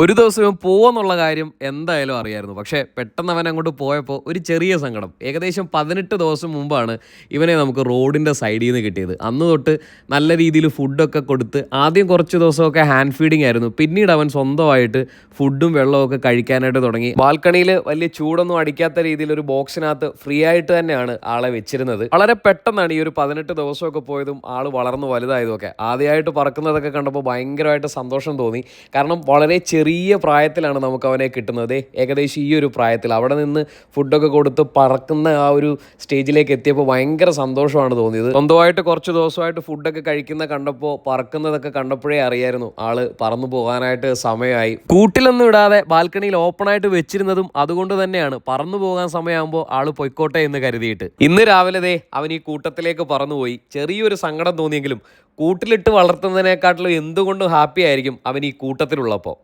ഒരു ദിവസം പോവെന്നുള്ള കാര്യം എന്തായാലും അറിയായിരുന്നു. പക്ഷേ പെട്ടെന്ന് അവൻ അങ്ങോട്ട് പോയപ്പോൾ ഒരു ചെറിയ സങ്കടം. ഏകദേശം പതിനെട്ട് ദിവസം മുമ്പാണ് ഇവനെ നമുക്ക് റോഡിന്റെ സൈഡിൽ നിന്ന് കിട്ടിയത്. അന്ന് തൊട്ട് നല്ല രീതിയിൽ ഫുഡൊക്കെ കൊടുത്ത് ആദ്യം കുറച്ച് ദിവസമൊക്കെ ഹാൻഡ് ഫീഡിംഗ് ആയിരുന്നു. പിന്നീട് അവൻ സ്വന്തമായിട്ട് ഫുഡും വെള്ളമൊക്കെ കഴിക്കാനായിട്ട് തുടങ്ങി. ബാൽക്കണിയിൽ വലിയ ചൂടൊന്നും അടിക്കാത്ത രീതിയിൽ ഒരു ബോക്സിനകത്ത് ഫ്രീ ആയിട്ട് തന്നെയാണ് ആളെ വെച്ചിരുന്നത്. വളരെ പെട്ടെന്നാണ് ഈ ഒരു പതിനെട്ട് ദിവസമൊക്കെ പോയതും ആൾ വളർന്നു വലുതായതും ഒക്കെ. ആദ്യമായിട്ട് പറക്കുന്നതൊക്കെ കണ്ടപ്പോൾ ഭയങ്കരമായിട്ട് സന്തോഷം തോന്നി. കാരണം വളരെ ചെറിയ പ്രായത്തിലാണ് നമുക്ക് അവനെ കിട്ടുന്നത്. ഏകദേശം ഈ ഒരു പ്രായത്തിൽ അവിടെ നിന്ന് ഫുഡൊക്കെ കൊടുത്ത് പറക്കുന്ന ആ ഒരു സ്റ്റേജിലേക്ക് എത്തിയപ്പോൾ ഭയങ്കര സന്തോഷമാണ് തോന്നിയത്. സ്വന്തമായിട്ട് കുറച്ച് ദിവസമായിട്ട് ഫുഡൊക്കെ കഴിക്കുന്ന കണ്ടപ്പോൾ പറക്കുന്നതൊക്കെ കണ്ടപ്പോഴേ അറിയായിരുന്നു. ആൾ പറന്നു പോകാനായിട്ട് സമയമായി. കൂട്ടിലൊന്നും ഇടാതെ ബാൽക്കണിയിൽ ഓപ്പൺ ആയിട്ട് വെച്ചിരുന്നതും അതുകൊണ്ട് തന്നെയാണ് പറന്നു പോകാൻ സമയമാകുമ്പോൾ ആൾ പൊയ്ക്കോട്ടെ എന്ന് കരുതിയിട്ട്. ഇന്ന് രാവിലെ ദേ അവൻ ഈ കൂട്ടത്തിലേക്ക് പറന്നുപോയി. ചെറിയൊരു സങ്കടം തോന്നിയെങ്കിലും കൂട്ടിലിട്ട് വളർത്തുന്നതിനെക്കാട്ടിലും എന്തുകൊണ്ടും ഹാപ്പി ആയിരിക്കും അവൻ ഈ കൂട്ടത്തിലുള്ളപ്പോൾ.